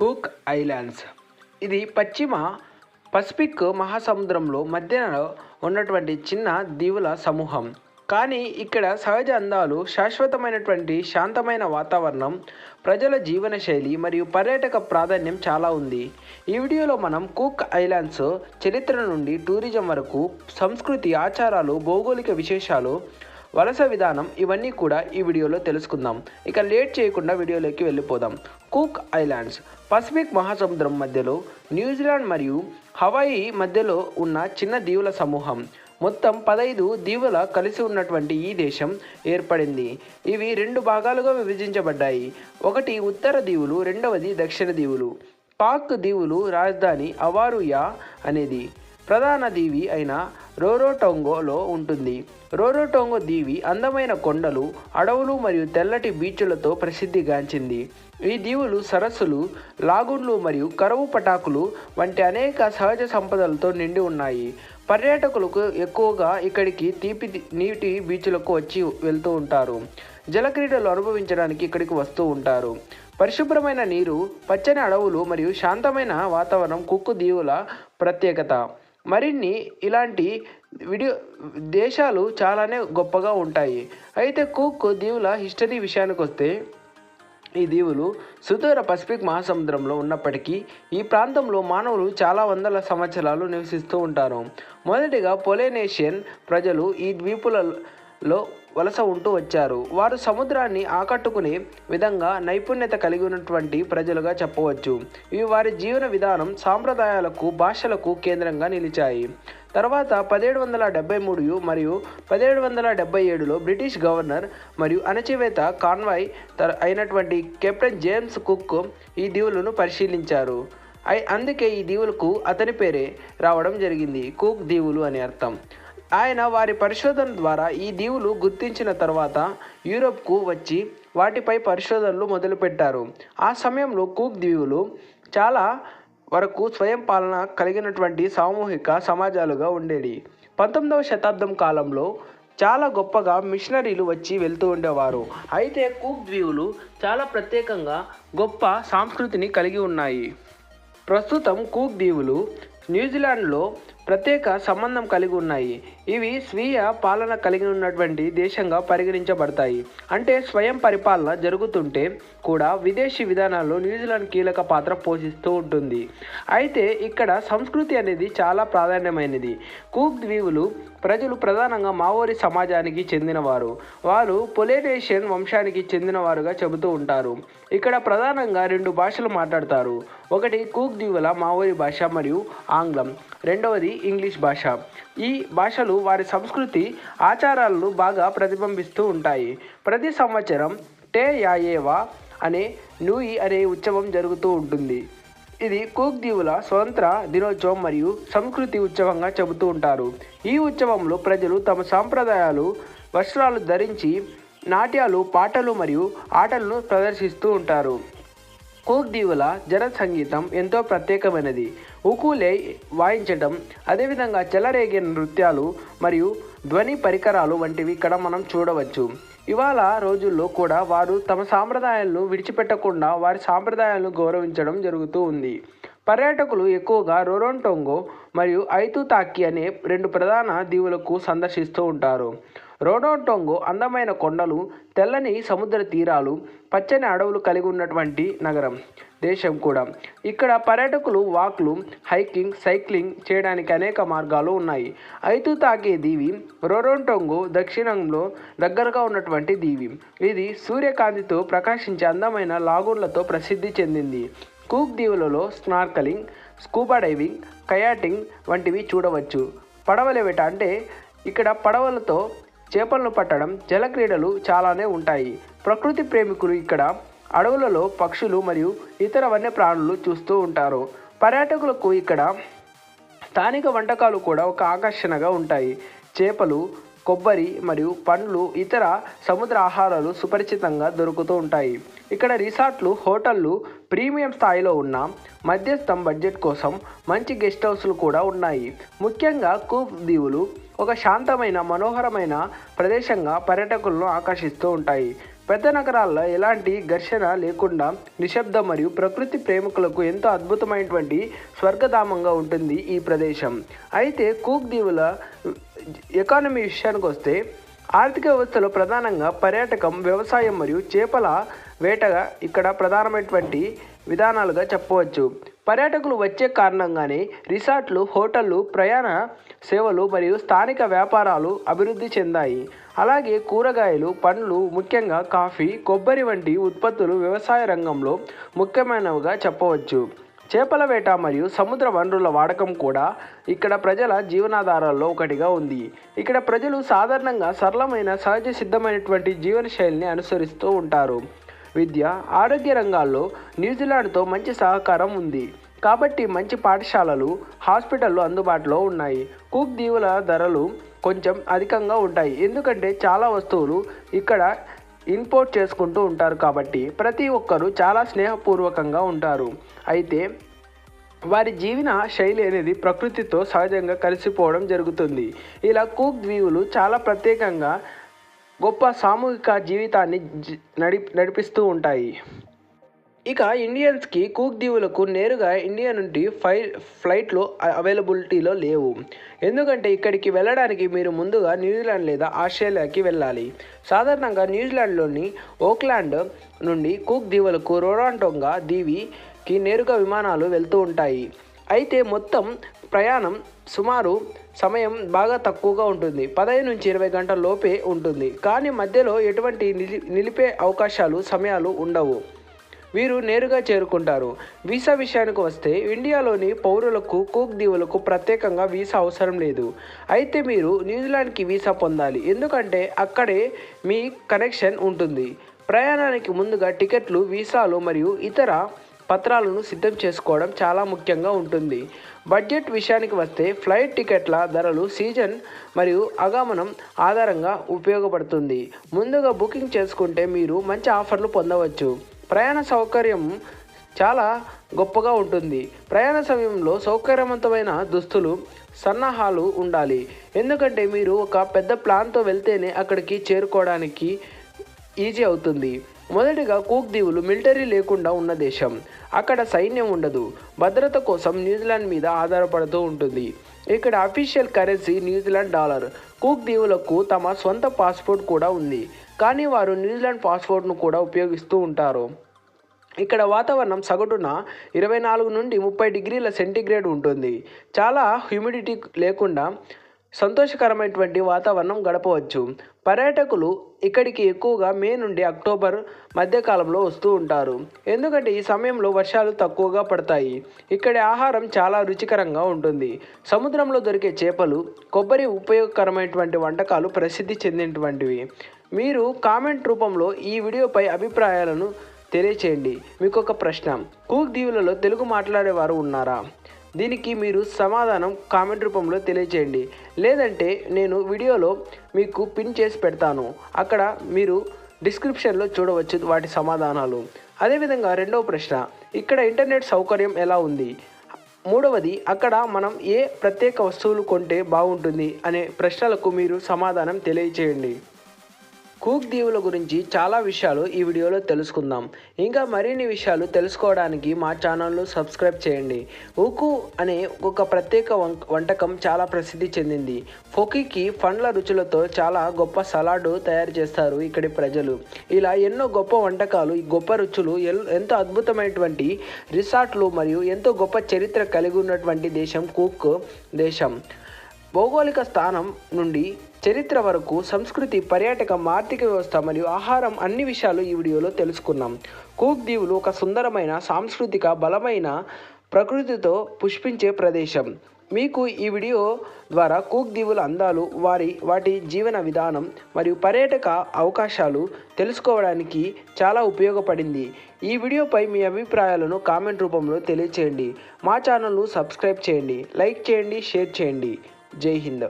Cook islands. ఇది పశ్చిమ Pacific మహాసముద్రంలో మధ్యలో ఉన్నటువంటి చిన్న దీవుల సమూహం. కానీ ఇక్కడ సహజ అందాలు శాశ్వతమైనటువంటి శాంతమైన వాతావరణం ప్రజల జీవనశైలి మరియు పర్యాటక ప్రాధాన్యం చాలా ఉంది. ఈ వీడియోలో మనం కుక్ ఐలాండ్స్ చరిత్ర నుండి టూరిజం వరకు సంస్కృతి ఆచారాలు భౌగోళిక విశేషాలు వలస విధానం ఇవన్నీ కూడా ఈ వీడియోలో తెలుసుకుందాం. ఇక లేట్ చేయకుండా వీడియోలోకి వెళ్ళిపోదాం. కుక్ ఐలాండ్స్ పసిఫిక్ మహాసముద్రం మధ్యలో న్యూజిలాండ్ మరియు హవాయి మధ్యలో ఉన్న చిన్న దీవుల సమూహం. మొత్తం పదైదు దీవుల కలిసి ఉన్నటువంటి ఈ దేశం ఏర్పడింది. ఇవి రెండు భాగాలుగా విభజించబడ్డాయి. ఒకటి ఉత్తర దీవులు రెండవది దక్షిణ దీవులు. పాక్ దీవులు రాజధాని అవారుయా అనేది. ప్రధాన దీవి అయిన రోరోటోంగోలో ఉంటుంది. రోరోటోంగో దీవి అందమైన కొండలు అడవులు మరియు తెల్లటి బీచ్లతో ప్రసిద్ధిగాంచింది. ఈ దీవులు సరస్సులు లాగుండ్లు మరియు కరువు పటాకులు వంటి అనేక సహజ సంపదలతో నిండి ఉన్నాయి. పర్యాటకులకు ఎక్కువగా ఇక్కడికి తీపి నీటి బీచ్లకు వచ్చి వెళ్తూ ఉంటారు. జలక్రీడలు అనుభవించడానికి ఇక్కడికి వస్తూ ఉంటారు. పరిశుభ్రమైన నీరు పచ్చని అడవులు మరియు శాంతమైన వాతావరణం కుక్కు దీవుల ప్రత్యేకత. మరిన్ని ఇలాంటి వీడియో దేశాలు చాలానే గొప్పగా ఉంటాయి. అయితే కుక్ దీవుల హిస్టరీ విషయానికి వస్తే ఈ దీవులు సుదూర పసిఫిక్ మహాసముద్రంలో ఉన్నప్పటికీ ఈ ప్రాంతంలో మానవులు చాలా వందల సంవత్సరాలు నివసిస్తూ ఉంటారు. మొదటిగా పొలేనేషియన్ ప్రజలు ఈ లో వలస ఉంటూ వచ్చారు. వారు సముద్రాన్ని ఆకట్టుకునే విధంగా నైపుణ్యత కలిగి ఉన్నటువంటి ప్రజలుగా చెప్పవచ్చు. ఇవి వారి జీవన విధానం సాంప్రదాయాలకు భాషలకు కేంద్రంగా నిలిచాయి. తర్వాత పదిహేడు వందల డెబ్బై మూడు మరియు పదిహేడు వందల డెబ్బై ఏడులో బ్రిటిష్ గవర్నర్ మరియు అణచివేత కాన్వాయ్ తర అయినటువంటి కెప్టెన్ జేమ్స్ కుక్ ఈ దీవులను పరిశీలించారు. అందుకే ఈ దీవులకు అతని పేరే రావడం జరిగింది. కుక్ దీవులు అని అర్థం. ఆయన వారి పరిశోధన ద్వారా ఈ దీవులు గుర్తించిన తర్వాత యూరోప్కు వచ్చి వాటిపై పరిశోధనలు మొదలుపెట్టారు. ఆ సమయంలో కూక్ దీవులు చాలా వరకు స్వయం పాలన కలిగినటువంటి సామూహిక సమాజాలుగా ఉండేవి. పంతొమ్మిదవ శతాబ్దం కాలంలో చాలా గొప్పగా మిషనరీలు వచ్చి వెళ్తూ ఉండేవారు. అయితే కూక్ దీవులు చాలా ప్రత్యేకంగా గొప్ప సంస్కృతిని కలిగి ఉన్నాయి. ప్రస్తుతం కూక్ దీవులు న్యూజిలాండ్లో ప్రత్యేక సంబంధం కలిగి ఉన్నాయి. ఇవి స్వీయ పాలన కలిగి ఉన్నటువంటి దేశంగా పరిగణించబడతాయి. అంటే స్వయం పరిపాలన జరుగుతుంటే కూడా విదేశీ విధానాల్లో న్యూజిలాండ్ కీలక పాత్ర పోషిస్తూ ఉంటుంది. అయితే ఇక్కడ సంస్కృతి అనేది చాలా ప్రాధాన్యమైనది. కూక్ ద్వీవులు ప్రజలు ప్రధానంగా మావోరి సమాజానికి చెందినవారు. వారు పొలేనేషియన్ వంశానికి చెందినవారుగా చెబుతూ ఉంటారు. ఇక్కడ ప్రధానంగా రెండు భాషలు మాట్లాడతారు. ఒకటి కూక్ దీవుల మావోరి భాష మరియు ఆంగ్లం. రెండవది ఇంగ్లీష్ భాష. ఈ భాషలు వారి సంస్కృతి ఆచారాలను బాగా ప్రతిబింబిస్తూ ఉంటాయి. ప్రతి సంవత్సరం టే యాయేవా అనే నూయి అనే ఉత్సవం జరుగుతూ ఉంటుంది. ఇది కూక్ దీవుల స్వతంత్ర దినోత్సవం మరియు సంస్కృతి ఉత్సవంగా చెబుతూ ఉంటారు. ఈ ఉత్సవంలో ప్రజలు తమ సాంప్రదాయాలు వస్త్రాలు ధరించి నాట్యాలు పాటలు మరియు ఆటలను ప్రదర్శిస్తూ ఉంటారు. కూక్ దీవుల జన సంగీతం ఎంతో ప్రత్యేకమైనది. ఉకులే వాయించడం అదేవిధంగా చెలరేగే నృత్యాలు మరియు ధ్వని పరికరాలు వంటివి ఇక్కడ మనం చూడవచ్చు. ఇవాళ రోజుల్లో కూడా వారు తమ సాంప్రదాయాలను విడిచిపెట్టకుండా వారి సాంప్రదాయాలను గౌరవించడం జరుగుతూ ఉంది. పర్యాటకులు ఎక్కువగా రొరొంటోంగో మరియు ఐతుతాకి అనే రెండు ప్రధాన దీవులకు సందర్శిస్తూ ఉంటారు. రోడోటోంగో అందమైన కొండలు తెల్లని సముద్ర తీరాలు పచ్చని అడవులు కలిగి ఉన్నటువంటి నగరం దేశం కూడా. ఇక్కడ పర్యాటకులు వాక్లు హైకింగ్ సైక్లింగ్ చేయడానికి అనేక మార్గాలు ఉన్నాయి. ఐతుతాకే దీవి రోరోంటొంగు దక్షిణంలో దగ్గరగా ఉన్నటువంటి దీవి. ఇది సూర్యకాంతితో ప్రకాశించే అందమైన లాగూన్లతో ప్రసిద్ధి చెందింది. కూక్ దీవులలో స్నార్కలింగ్ స్కూబా డైవింగ్ కయాటింగ్ వంటివి చూడవచ్చు. పడవల అంటే ఇక్కడ పడవలతో చేపలను పట్టడం జలక్రీడలు చాలానే ఉంటాయి. ప్రకృతి ప్రేమికులు ఇక్కడ అడవులలో పక్షులు మరియు ఇతర వన్యప్రాణులు చూస్తూ ఉంటారు. పర్యాటకులకు ఇక్కడ స్థానిక వంటకాలు కూడా ఒక ఆకర్షణగా ఉంటాయి. చేపలు కొబ్బరి మరియు పండ్లు ఇతర సముద్ర ఆహారాలు సుపరిచితంగా దొరుకుతూ ఉంటాయి. ఇక్కడ రిసార్ట్లు హోటళ్ళు ప్రీమియం స్థాయిలో ఉన్న మధ్యస్థం బడ్జెట్ కోసం మంచి గెస్ట్ హౌస్లు కూడా ఉన్నాయి. ముఖ్యంగా కూప్ దీవులు ఒక శాంతమైన మనోహరమైన ప్రదేశంగా పర్యాటకులను ఆకర్షిస్తూ ఉంటాయి. పెద్ద నగరాల్లో ఎలాంటి ఘర్షణ లేకుండా నిశ్శబ్దం మరియు ప్రకృతి ప్రేమికులకు ఎంతో అద్భుతమైనటువంటి స్వర్గధామంగా ఉంటుంది ఈ ప్రదేశం. అయితే కూక్ దీవుల ఎకానమీ విషయానికి వస్తే ఆర్థిక వ్యవస్థలో ప్రధానంగా పర్యాటకం వ్యవసాయం మరియు చేపల వేటగా ఇక్కడ ప్రధానమైనటువంటి విధానాలుగా చెప్పవచ్చు. పర్యాటకులు వచ్చే కారణంగానే రిసార్ట్లు హోటళ్ళు ప్రయాణ సేవలు మరియు స్థానిక వ్యాపారాలు అభివృద్ధి చెందాయి. అలాగే కూరగాయలు పండ్లు ముఖ్యంగా కాఫీ కొబ్బరి వంటి ఉత్పత్తులు వ్యవసాయ రంగంలో ముఖ్యమైనవిగా చెప్పవచ్చు. చేపల వేట మరియు సముద్ర వనరుల వాడకం కూడా ఇక్కడ ప్రజల జీవనాధారాల్లో ఒకటిగా ఉంది. ఇక్కడ ప్రజలు సాధారణంగా సరళమైన సహజ సిద్ధమైనటువంటి జీవనశైలిని అనుసరిస్తూ ఉంటారు. విద్య ఆరోగ్య రంగాల్లో న్యూజిలాండ్తో మంచి సహకారం ఉంది. కాబట్టి మంచి పాఠశాలలు హాస్పిటళ్ళు అందుబాటులో ఉన్నాయి. కుక్ దీవుల ధరలు కొంచెం అధికంగా ఉంటాయి. ఎందుకంటే చాలా వస్తువులు ఇక్కడ ఇంపోర్ట్ చేసుకుంటూ ఉంటారు కాబట్టి ప్రతి ఒక్కరూ చాలా స్నేహపూర్వకంగా ఉంటారు. అయితే వారి జీవన శైలి అనేది ప్రకృతితో సహజంగా కలిసిపోవడం జరుగుతుంది. ఇలా కూక్ ద్వీవులు చాలా ప్రత్యేకంగా గొప్ప సామూహిక జీవితాన్ని జి- నడి నడిపిస్తూ ఉంటాయి. ఇక ఇండియన్స్కి కూక్ దీవులకు నేరుగా ఇండియా నుండి ఫై ఫ్లైట్లు అవైలబిలిటీలో లేవు. ఎందుకంటే ఇక్కడికి వెళ్ళడానికి మీరు ముందుగా న్యూజిలాండ్ లేదా ఆస్ట్రేలియాకి వెళ్ళాలి. సాధారణంగా న్యూజిలాండ్లోని ఓక్లాండ్ నుండి కూక్ దీవులకు రోరాంటోంగా దీవికి నేరుగా విమానాలు వెళ్తూ ఉంటాయి. అయితే మొత్తం ప్రయాణం సుమారు సమయం బాగా తక్కువగా ఉంటుంది. పదహైదు నుంచి ఇరవై గంటల లోపే ఉంటుంది. కానీ మధ్యలో ఎటువంటి నిలి నిలిపే అవకాశాలు సమయాలు ఉండవు. వీరు నేరుగా చేరుకుంటారు. వీసా విషయానికి వస్తే ఇండియాలోని పౌరులకు కూక్ దీవులకు ప్రత్యేకంగా వీసా అవసరం లేదు. అయితే మీరు న్యూజిలాండ్కి వీసా పొందాలి. ఎందుకంటే అక్కడే మీ కనెక్షన్ ఉంటుంది. ప్రయాణానికి ముందుగా టికెట్లు వీసాలు మరియు ఇతర పత్రాలను సిద్ధం చేసుకోవడం చాలా ముఖ్యంగా ఉంటుంది. బడ్జెట్ విషయానికి వస్తే ఫ్లైట్ టికెట్ల ధరలు సీజన్ మరియు ఆగమనం ఆధారంగా ఉపయోగపడుతుంది. ముందుగా బుకింగ్ చేసుకుంటే మీరు మంచి ఆఫర్లు పొందవచ్చు. ప్రయాణ సౌకర్యం చాలా గొప్పగా ఉంటుంది. ప్రయాణ సమయంలో సౌకర్యవంతమైన దుస్తులు సన్నాహాలు ఉండాలి. ఎందుకంటే మీరు ఒక పెద్ద ప్లాన్తో వెళ్తేనే అక్కడికి చేరుకోవడానికి ఈజీ అవుతుంది. మొదటిగా కూక్ దీవులు మిలిటరీ లేకుండా ఉన్న దేశం. అక్కడ సైన్యం ఉండదు. భద్రత కోసం న్యూజిలాండ్ మీద ఆధారపడుతూ ఉంటుంది. ఇక్కడ official currency New Zealand dollar. Cook దీవులకు తమ సొంత పాస్పోర్ట్ కూడా ఉంది. కానీ వారు న్యూజిలాండ్ పాస్పోర్ట్ను కూడా ఉపయోగిస్తూ ఉంటారు. ఇక్కడ వాతావరణం సగటున ఇరవై నాలుగు నుండి ముప్పై డిగ్రీల సెంటీగ్రేడ్ ఉంటుంది. చాలా హ్యూమిడిటీ లేకుండా సంతోషకరమైనటువంటి వాతావరణం గడపవచ్చు. పర్యాటకులు ఇక్కడికి ఎక్కువగా మే నుండి అక్టోబర్ మధ్యకాలంలో వస్తూ ఉంటారు. ఎందుకంటే ఈ సమయంలో వర్షాలు తక్కువగా పడతాయి. ఇక్కడి ఆహారం చాలా రుచికరంగా ఉంటుంది. సముద్రంలో దొరికే చేపలు కొబ్బరి ఉపయోగకరమైనటువంటి వంటకాలు ప్రసిద్ధి చెందినటువంటివి. మీరు కామెంట్ రూపంలో ఈ వీడియోపై అభిప్రాయాలను తెలియచేయండి. మీకు ఒక ప్రశ్న. కూక్ దీవులలో తెలుగు మాట్లాడేవారు ఉన్నారా? దీనికి మీరు సమాధానం కామెంట్ రూపంలో తెలియచేయండి. లేదంటే నేను వీడియోలో మీకు పిన్ చేసి పెడతాను. అక్కడ మీరు డిస్క్రిప్షన్లో చూడవచ్చు వాటి సమాధానాలు. అదేవిధంగా రెండవ ప్రశ్న ఇక్కడ ఇంటర్నెట్ సౌకర్యం ఎలా ఉంది? మూడవది అక్కడ మనం ఏ ప్రత్యేక వస్తువులు కొంటే బాగుంటుంది? అనే ప్రశ్నలకు మీరు సమాధానం తెలియచేయండి. కూక్ దీవుల గురించి చాలా విషయాలు ఈ వీడియోలో తెలుసుకుందాం. ఇంకా మరిన్ని విషయాలు తెలుసుకోవడానికి మా ఛానల్ను సబ్స్క్రైబ్ చేయండి. ఉకు అనే ఒక ప్రత్యేక వం- వంటకం చాలా ప్రసిద్ధి చెందింది. ఫొకీకి పండ్ల రుచులతో చాలా గొప్ప సలాడ్ తయారు చేస్తారు ఇక్కడి ప్రజలు. ఇలా ఎన్నో గొప్ప వంటకాలు ఈ గొప్ప రుచులు ఎల్- ఎంతో అద్భుతమైనటువంటి రిసార్ట్లు మరియు ఎంతో గొప్ప చరిత్ర కలిగి ఉన్నటువంటి దేశం కూక్ దేశం. భౌగోళిక స్థానం నుండి చరిత్ర వరకు సంస్కృతి పర్యాటకం ఆర్థిక వ్యవస్థ మరియు ఆహారం అన్ని విషయాలు ఈ వీడియోలో తెలుసుకున్నాం. కూక్ దీవులు ఒక సుందరమైన సాంస్కృతిక బలమైన ప్రకృతితో పుష్పించే ప్రదేశం. మీకు ఈ వీడియో ద్వారా కూక్ దీవుల అందాలు వారి వాటి జీవన విధానం మరియు పర్యాటక అవకాశాలు తెలుసుకోవడానికి చాలా ఉపయోగపడింది. ఈ వీడియోపై మీ అభిప్రాయాలను కామెంట్ రూపంలో తెలియచేయండి. మా ఛానల్ను సబ్స్క్రైబ్ చేయండి లైక్ చేయండి షేర్ చేయండి. जय हिंद।